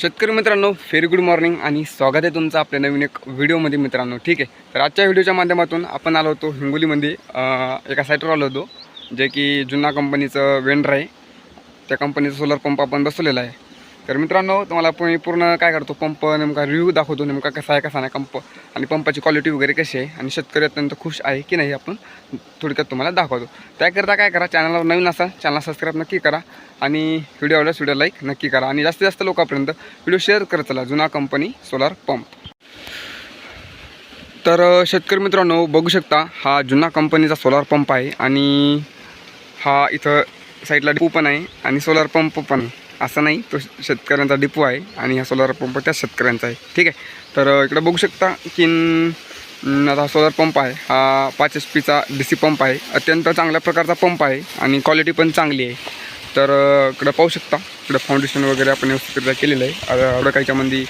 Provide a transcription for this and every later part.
शेतकरी मित्रांनो very good morning आणि स्वागत आहे तुमचं आपल्या नवीन एक व्हिडिओमध्ये मित्रांनो. ठीक आहे तर आजच्या व्हिडिओच्या माध्यमातून आपण आलो होतो हिंगोलीमध्ये एका साईटवर आलो होतो जे की जुना कंपनीचं वेंडर आहे. त्या कंपनीचा सोलर पंप आपण बसवलेला आहे. तर मित्रांनो तुम्हाला आपण पूर्ण काय करतो पंप नेमका रिव्ह्यू दाखवतो नेमका कसा आहे कसा नाही पंप आणि पंपाची क्वालिटी वगैरे कशी आहे आणि शेतकरी अत्यंत खुश आहे की नाही आपण थोडक्यात तुम्हाला दाखवतो. त्याकरता काय करा चॅनलवर नवीन असाल चॅनल सबस्क्राईब नक्की करा आणि व्हिडिओ आवडल्यास व्हिडिओ लाईक नक्की करा आणि जास्तीत जास्त लोकांपर्यंत व्हिडिओ शेअर करत चला जुना कंपनी सोलार पंप तर शेतकरी मित्रांनो बघू शकता हा जुना कंपनीचा सोलार पंप आहे आणि हा इथं साईडला डिपू पण आहे आणि सोलार पंप पण आहे. असं नाही तो शेतकऱ्यांचा डिपो आहे आणि हा सोलार पंप त्या शेतकऱ्यांचा आहे. ठीक आहे? तर इकडं बघू शकता की आता हा सोलार पंप आहे. हा पाच एच पीचा डी सी पंप आहे. अत्यंत चांगल्या प्रकारचा पंप आहे आणि क्वालिटी पण चांगली आहे. तर इकडं पाहू शकता. इकडं फाउंडेशन वगैरे आपण व्यवस्थितरित्या केलेलं आहे. एवढं काहीच्यामध्ये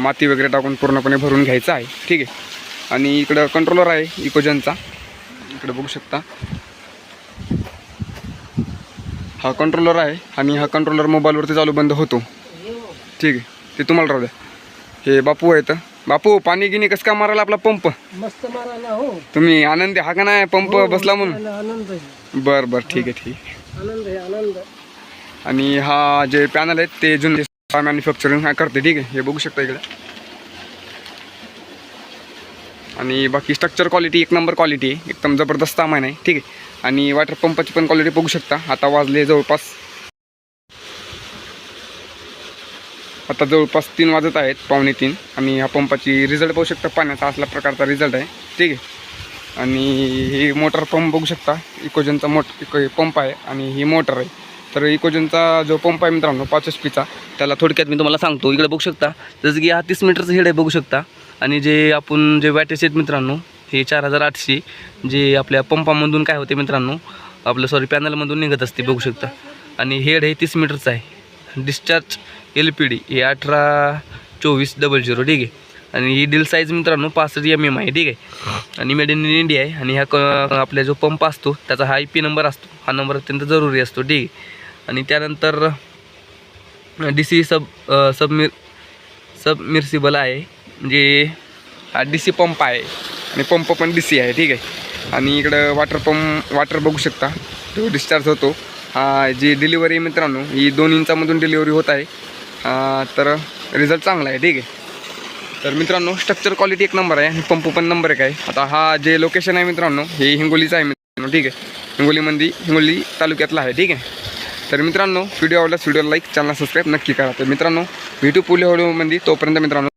माती वगैरे टाकून पूर्णपणे भरून घ्यायचं आहे. ठीक आहे? आणि इकडं कंट्रोलर आहे इकोजनचा इकडं बघू शकता. हा कंट्रोलर आहे आणि हा कंट्रोलर मोबाईलवरती चालू बंद होतो. ठीक आहे. ते तुम्हाला राहू द्या. हे बापू आहेत. बापू पाणी गिनी कसं का मारायला आपला पंप? मस्त मारायला हो. तुम्ही आनंदी हा का नाही? पंप बसला म्हणून? आनंद आहे. बरं बरं. ठीक आहे ठीक आहे. आनंद आहे आनंद. आणि हा जे पॅनल आहेत ते जुने मॅन्युफॅक्चरिंग हा करते. ठीक आहे. हे बघू शकता इकडे. आणि बाकी स्ट्रक्चर क्वालिटी एक नंबर क्वालिटी आहे. एकदम जबरदस्त सामान आहे. ठीक आहे. आणि वॉटर पंपाची पण क्वालिटी बघू शकता. आता वाजले जवळपास. आता जवळपास तीन वाजत आहेत पावणे तीन. आणि ह्या पंपाची रिझल्ट बघू शकता पाण्याचा असला प्रकारचा रिझल्ट आहे. ठीक आहे. आणि ही मोटर पंप बघू शकता इकोजनचा मोट इको पंप आहे आणि ही मोटर आहे. तर इकोजनचा जो पंप आहे मित्रांनो पाच एच पीचा त्याला थोडक्यात मी तुम्हाला सांगतो. इकडे बघू शकता जसं की हा तीस मीटरचं हेड आहे बघू शकता. आणि जे आपण जे वॅटेस आहेत मित्रांनो हे चार हजार आठशे जे आपल्या पंपामधून काय होते मित्रांनो आपलं सॉरी पॅनलमधून निघत असते बघू शकता. आणि हेड हे तीस मीटरचं आहे. डिस्चार्ज एल पी डी हे अठरा चोवीस डबल झिरो ठीक आहे. आणि ही डील साईज मित्रांनो पासष्ट एम एम आहे ठीक आहे. आणि मेड इन इंडिया आहे. आणि ह्या क आपला जो पंप असतो त्याचा हा आय पी नंबर असतो. हा नंबर अत्यंत जरुरी असतो ठीक आहे. आणि त्यानंतर डी सी सब सबमिर सबमिर्सिबल आहे. म्हणजे हा डी सी पंप आहे. आणि पंप पण डी सी आहे ठीक आहे. आणि इकडं वॉटर पंप वॉटर बघू शकता. तो डिस्चार्ज होतो. जी डिलिव्हरी मित्रांनो ही दोन इंचामधून डिलिव्हरी होत आहे. तर रिझल्ट चांगला आहे ठीक आहे. तर मित्रांनो स्ट्रक्चर क्वालिटी एक नंबर आहे आणि पंप पण नंबर एक आहे. आता हा जे लोकेशन आहे मित्रांनो हे हिंगोलीचं आहे मित्रांनो ठीक आहे. हिंगोलीमध्ये हिंगोली तालुक्यातला आहे ठीक आहे. तर मित्रांनो व्हिडिओ आवडल्यास व्हिडिओ लाईक चॅनल सबस्क्राईब नक्की करा. तर मित्रांनो भेटू पुढल्या व्हिडिओमध्ये तोपर्यंत मित्रांनो